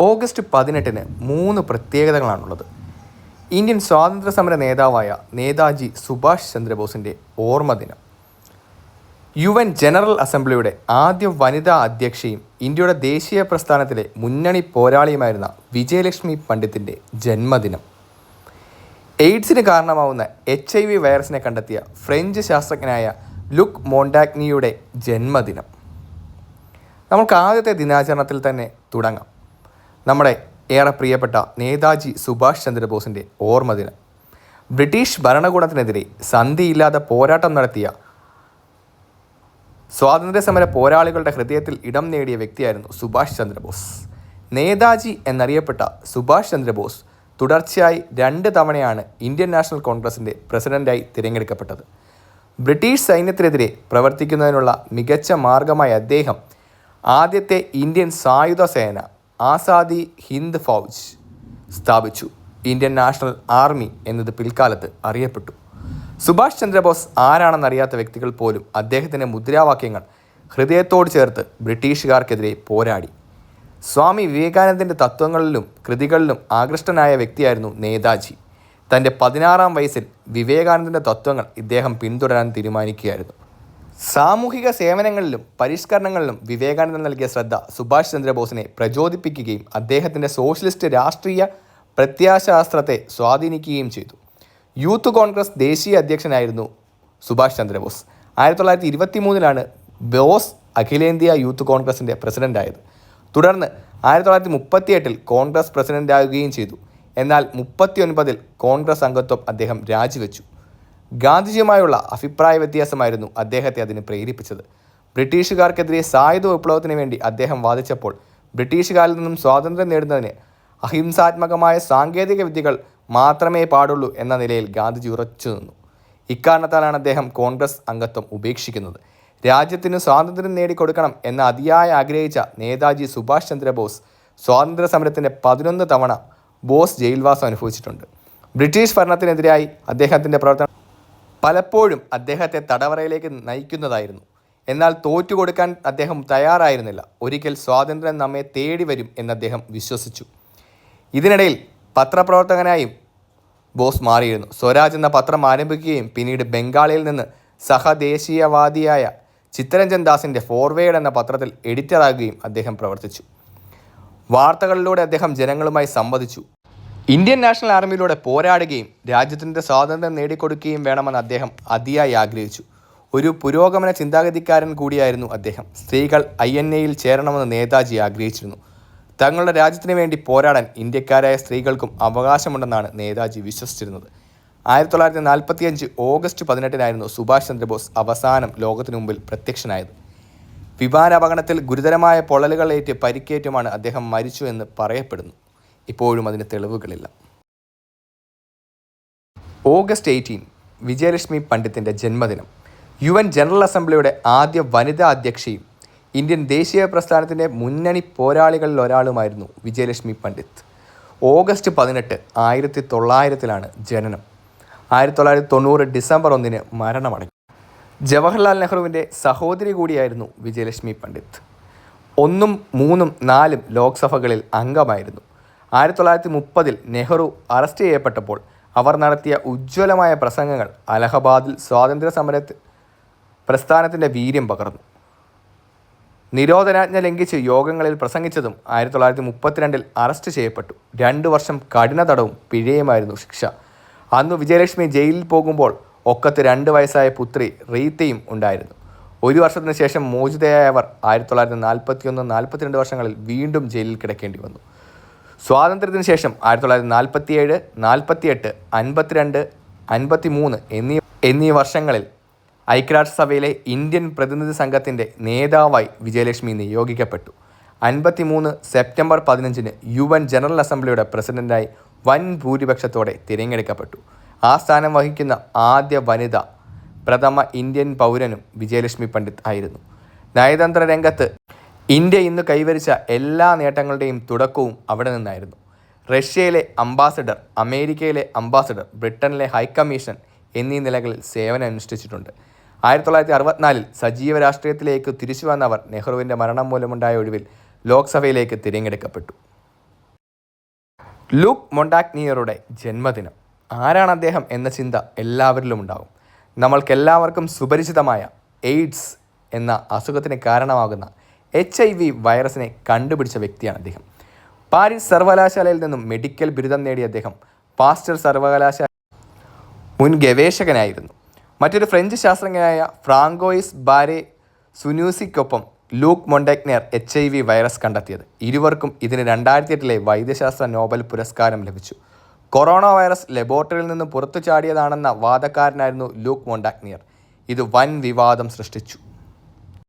August പതിനെട്ടിന് മൂന്ന് പ്രത്യേകതകളാണുള്ളത്. Indian സ്വാതന്ത്ര്യ സമര നേതാവായ നേതാജി സുഭാഷ് ചന്ദ്രബോസിന്റെ ഓർമ്മദിനം. യു എൻ ജനറൽ അസംബ്ലിയുടെ ആദ്യ വനിതാ അധ്യക്ഷയും ഇന്ത്യയുടെ ദേശീയ പ്രസ്ഥാനത്തിലെ മുന്നണി പോരാളിയുമായിരുന്ന വിജയലക്ഷ്മി പണ്ഡിത്തിന്റെ ജന്മദിനം. എയ്ഡ്സിന് കാരണമാവുന്ന എച്ച് ഐ വി വൈറസിനെ കണ്ടെത്തിയ ഫ്രഞ്ച് ശാസ്ത്രജ്ഞനായ ലുക്ക് മോണ്ടാഗ്നിയുടെ ജന്മദിനം. നമുക്ക് ആദ്യത്തെ ദിനാചരണത്തിൽ തന്നെ തുടങ്ങാം. നമ്മുടെ ഏറെ പ്രിയപ്പെട്ട നേതാജി സുഭാഷ് ചന്ദ്രബോസിന്റെ ഓർമ്മ ദിനം. ബ്രിട്ടീഷ് ഭരണകൂടത്തിനെതിരെ സന്ധിയില്ലാതെ പോരാട്ടം നടത്തിയ സ്വാതന്ത്ര്യസമര പോരാളികളുടെ ഹൃദയത്തിൽ ഇടം നേടിയ വ്യക്തിയായിരുന്നു സുഭാഷ് ചന്ദ്രബോസ്. നേതാജി എന്നറിയപ്പെട്ട സുഭാഷ് ചന്ദ്രബോസ് തുടർച്ചയായി രണ്ട് തവണയാണ് ഇന്ത്യൻ നാഷണൽ കോൺഗ്രസിന്റെ പ്രസിഡന്റായി തിരഞ്ഞെടുക്കപ്പെട്ടത്. ബ്രിട്ടീഷ് സൈന്യത്തിനെതിരെ പ്രവർത്തിക്കുന്നതിനുള്ള മികച്ച മാർഗമായി അദ്ദേഹം ആദ്യത്തെ ഇന്ത്യൻ സായുധ സേന ആസാദി ഹിന്ദ് ഫൗജ് സ്ഥാപിച്ചു. ഇന്ത്യൻ നാഷണൽ ആർമി എന്നത് പിൽക്കാലത്ത് അറിയപ്പെട്ടു. സുഭാഷ് ചന്ദ്രബോസ് ആരാണെന്നറിയാത്ത വ്യക്തികൾ പോലും അദ്ദേഹത്തിന്റെ മുദ്രാവാക്യങ്ങൾ ഹൃദയത്തോട് ചേർത്ത് ബ്രിട്ടീഷുകാർക്കെതിരെ പോരാടി. സ്വാമി വിവേകാനന്ദന്റെ തത്വങ്ങളിലും കൃതികളിലും ആകൃഷ്ടനായ വ്യക്തിയായിരുന്നു നേതാജി. തന്റെ പതിനാറാം വയസ്സിൽ വിവേകാനന്ദന്റെ തത്വങ്ങൾ ഇദ്ദേഹം പിന്തുടരാൻ തീരുമാനിക്കുകയായിരുന്നു. സാമൂഹിക സേവനങ്ങളിലും പരിഷ്കരണങ്ങളിലും വിവേകാനന്ദൻ നൽകിയ ശ്രദ്ധ സുഭാഷ് ചന്ദ്രബോസിനെ പ്രചോദിപ്പിക്കുകയും അദ്ദേഹത്തിന്റെ സോഷ്യലിസ്റ്റ് രാഷ്ട്രീയ പ്രത്യാശാസ്ത്രത്തെ സ്വാധീനിക്കുകയും ചെയ്തു. യൂത്ത് കോൺഗ്രസ് ദേശീയ അധ്യക്ഷനായിരുന്നു സുഭാഷ് ചന്ദ്രബോസ്. ആയിരത്തി തൊള്ളായിരത്തി ഇരുപത്തി മൂന്നിലാണ് ബോസ് അഖിലേന്ത്യാ യൂത്ത് കോൺഗ്രസിന്റെ പ്രസിഡന്റായത് തുടർന്ന് ആയിരത്തി തൊള്ളായിരത്തി മുപ്പത്തിയെട്ടിൽ കോൺഗ്രസ് പ്രസിഡന്റാകുകയും ചെയ്തു. എന്നാൽ മുപ്പത്തിയൊൻപതിൽ കോൺഗ്രസ് അംഗത്വം അദ്ദേഹം രാജിവെച്ചു. ഗാന്ധിജിയുമായുള്ള അഭിപ്രായ വ്യത്യാസമായിരുന്നു അദ്ദേഹത്തെ അതിന് പ്രേരിപ്പിച്ചത്. ബ്രിട്ടീഷുകാർക്കെതിരെ സായുധ വിപ്ലവത്തിന് വേണ്ടി അദ്ദേഹം വാദിച്ചപ്പോൾ ബ്രിട്ടീഷുകാരിൽ നിന്നും സ്വാതന്ത്ര്യം നേടുന്നതിന് അഹിംസാത്മകമായ സാങ്കേതിക വിദ്യകൾ മാത്രമേ പാടുള്ളൂ എന്ന നിലയിൽ ഗാന്ധിജി ഉറച്ചു നിന്നു. ഇക്കാരണത്താലാണ് അദ്ദേഹം കോൺഗ്രസ് അംഗത്വം ഉപേക്ഷിക്കുന്നത്. രാജ്യത്തിന് സ്വാതന്ത്ര്യം നേടിക്കൊടുക്കണം എന്ന അതിയായ ആഗ്രഹിച്ച നേതാജി സുഭാഷ് ചന്ദ്രബോസ് സ്വാതന്ത്ര്യ സമരത്തിന്റെ പതിനൊന്ന് തവണ ബോസ് ജയിൽവാസം അനുഭവിച്ചിട്ടുണ്ട്. ബ്രിട്ടീഷ് ഭരണത്തിനെതിരായി അദ്ദേഹത്തിന്റെ പ്രവർത്തനം പലപ്പോഴും അദ്ദേഹത്തെ തടവറയിലേക്ക് നയിക്കുന്നതായിരുന്നു. എന്നാൽ തോറ്റുകൊടുക്കാൻ അദ്ദേഹം തയ്യാറായിരുന്നില്ല. ഒരിക്കൽ സ്വാതന്ത്ര്യം നമ്മെ തേടി വരും എന്ന് അദ്ദേഹം വിശ്വസിച്ചു. ഇതിനിടയിൽ പത്രപ്രവർത്തകനായും ബോസ് മാറിയിരുന്നു. സ്വരാജ് എന്ന പത്രം ആരംഭിക്കുകയും പിന്നീട് ബംഗാളിൽ നിന്ന് സഹദേശീയവാദിയായ ചിത്തരഞ്ജൻ ദാസിന്റെ ഫോർവേഡ് എന്ന പത്രത്തിൽ എഡിറ്ററാകുകയും അദ്ദേഹം പ്രവർത്തിച്ചു. വാർത്തകളിലൂടെ അദ്ദേഹം ജനങ്ങളുമായി സംവദിച്ചു. ഇന്ത്യൻ നാഷണൽ ആർമിയിലൂടെ പോരാടുകയും രാജ്യത്തിന്റെ സ്വാതന്ത്ര്യം നേടിക്കൊടുക്കുകയും വേണമെന്ന് അദ്ദേഹം അതിയായി ആഗ്രഹിച്ചു. ഒരു പുരോഗമന ചിന്താഗതിക്കാരൻ കൂടിയായിരുന്നു അദ്ദേഹം. സ്ത്രീകൾ ഐ എൻ എയിൽ ചേരണമെന്ന് നേതാജി ആഗ്രഹിച്ചിരുന്നു. തങ്ങളുടെ രാജ്യത്തിന് വേണ്ടി പോരാടാൻ ഇന്ത്യക്കാരായ സ്ത്രീകൾക്കും അവകാശമുണ്ടെന്നാണ് നേതാജി വിശ്വസിച്ചിരുന്നത്. ആയിരത്തി തൊള്ളായിരത്തി നാൽപ്പത്തിയഞ്ച് ഓഗസ്റ്റ് പതിനെട്ടിനായിരുന്നു സുഭാഷ് ചന്ദ്രബോസ് അവസാനം ലോകത്തിനു മുമ്പിൽ പ്രത്യക്ഷനായത്. വിമാനാപകടത്തിൽ ഗുരുതരമായ പൊള്ളലുകളേറ്റ് പരിക്കേറ്റുമാണ് അദ്ദേഹം മരിച്ചു എന്ന് പറയപ്പെടുന്നു. ഇപ്പോഴും അതിന് തെളിവുകളില്ല. ഓഗസ്റ്റ് എയ്റ്റീൻ വിജയലക്ഷ്മി പണ്ഡിത്തിന്റെ ജന്മദിനം. യു എൻ ജനറൽ അസംബ്ലിയുടെ ആദ്യ വനിതാ അധ്യക്ഷയും ഇന്ത്യൻ ദേശീയ പ്രസ്ഥാനത്തിന്റെ മുന്നണി പോരാളികളിൽ ഒരാളുമായിരുന്നു വിജയലക്ഷ്മി പണ്ഡിറ്റ്. ഓഗസ്റ്റ് പതിനെട്ട് ആയിരത്തി തൊള്ളായിരത്തിലാണ് ജനനം. ആയിരത്തി തൊള്ളായിരത്തി തൊണ്ണൂറ് ഡിസംബർ ഒന്നിന് മരണമടഞ്ഞു. ജവഹർലാൽ നെഹ്റുവിന്റെ സഹോദരി കൂടിയായിരുന്നു വിജയലക്ഷ്മി പണ്ഡിറ്റ്. ഒന്നും മൂന്നും നാലും ലോക്സഭകളിൽ അംഗമായിരുന്നു. ആയിരത്തി തൊള്ളായിരത്തി മുപ്പതിൽ നെഹ്റു അറസ്റ്റ് ചെയ്യപ്പെട്ടപ്പോൾ അവർ നടത്തിയ ഉജ്ജ്വലമായ പ്രസംഗങ്ങൾ അലഹബാദിൽ സ്വാതന്ത്ര്യ സമര പ്രസ്ഥാനത്തിന്റെ വീര്യം പകർന്നു. നിരോധനാജ്ഞ ലംഘിച്ച് യോഗങ്ങളിൽ പ്രസംഗിച്ചതും ആയിരത്തി തൊള്ളായിരത്തി മുപ്പത്തിരണ്ടിൽ അറസ്റ്റ് ചെയ്യപ്പെട്ടു. രണ്ട് വർഷം കഠിന തടവും പിഴയുമായിരുന്നു ശിക്ഷ. അന്ന് വിജയലക്ഷ്മി ജയിലിൽ പോകുമ്പോൾ ഒക്കത്ത് രണ്ട് വയസ്സായ പുത്രി റീത്തയും ഉണ്ടായിരുന്നു. ഒരു വർഷത്തിന് ശേഷം മോചിതയായവർ ആയിരത്തി തൊള്ളായിരത്തി നാൽപ്പത്തിയൊന്ന് നാൽപ്പത്തിരണ്ട് വർഷങ്ങളിൽ വീണ്ടും ജയിലിൽ കിടക്കേണ്ടി വന്നു. സ്വാതന്ത്ര്യത്തിന് ശേഷം ആയിരത്തി തൊള്ളായിരത്തി നാൽപ്പത്തിയേഴ് നാൽപ്പത്തിയെട്ട് അൻപത്തിരണ്ട് അൻപത്തി മൂന്ന് എന്നീ എന്നീ വർഷങ്ങളിൽ ഐക്യരാഷ്ട്രസഭയിലെ ഇന്ത്യൻ പ്രതിനിധി സംഘത്തിന്റെ നേതാവായി വിജയലക്ഷ്മി നിയോഗിക്കപ്പെട്ടു. അൻപത്തിമൂന്ന് സെപ്റ്റംബർ പതിനഞ്ചിന് യു എൻ ജനറൽ അസംബ്ലിയുടെ പ്രസിഡന്റായി വൻ ഭൂരിപക്ഷത്തോടെ തിരഞ്ഞെടുക്കപ്പെട്ടു. ആ സ്ഥാനം വഹിക്കുന്ന ആദ്യ വനിത പ്രഥമ ഇന്ത്യൻ പൗരനും വിജയലക്ഷ്മി പണ്ഡിറ്റ് ആയിരുന്നു. നയതന്ത്ര രംഗത്ത് ഇന്ത്യ ഇന്ന് കൈവരിച്ച എല്ലാ നേട്ടങ്ങളുടെയും തുടക്കവും അവിടെ നിന്നായിരുന്നു. റഷ്യയിലെ അംബാസഡർ അമേരിക്കയിലെ അംബാസഡർ ബ്രിട്ടനിലെ ഹൈക്കമ്മീഷൻ എന്നീ നിലകളിൽ സേവനം അനുഷ്ഠിച്ചിട്ടുണ്ട്. ആയിരത്തി തൊള്ളായിരത്തി അറുപത്തിനാലിൽ സജീവ രാഷ്ട്രീയത്തിലേക്ക് തിരിച്ചു വന്നവർ നെഹ്റുവിന്റെ മരണം മൂലമുണ്ടായ ഒഴിവിൽ ലോക്സഭയിലേക്ക് തിരഞ്ഞെടുക്കപ്പെട്ടു. ലൂക്ക് മൊണ്ടാക്നിയറുടെ ജന്മദിനം. ആരാണ് അദ്ദേഹം എന്ന ചിന്ത എല്ലാവരിലും ഉണ്ടാകും നമ്മൾക്കെല്ലാവർക്കും സുപരിചിതമായ എയ്ഡ്സ് എന്ന അസുഖത്തിന് കാരണമാകുന്ന എച്ച് ഐ വി വൈറസിനെ കണ്ടുപിടിച്ച വ്യക്തിയാണ് അദ്ദേഹം. പാരീസ് സർവകലാശാലയിൽ നിന്നും മെഡിക്കൽ ബിരുദം നേടിയ അദ്ദേഹം പാസ്റ്റർ സർവകലാശാല മുൻ ഗവേഷകനായിരുന്നു. മറ്റൊരു ഫ്രഞ്ച് ശാസ്ത്രജ്ഞനായ Francoise Barre സുനൂസിക്കൊപ്പം Luc Montagnier H I V virus കണ്ടെത്തിയത്. ഇരുവർക്കും ഇതിന് രണ്ടായിരത്തി എട്ടിലെ വൈദ്യശാസ്ത്ര നോബൽ പുരസ്കാരം ലഭിച്ചു. കൊറോണ വൈറസ് ലബോറട്ടറിയിൽ നിന്ന് പുറത്തു ചാടിയതാണെന്ന വാദക്കാരനായിരുന്നു ലൂക്ക് മൊണ്ടാഗ്നിയർ ഇത് വൻ വിവാദം സൃഷ്ടിച്ചു.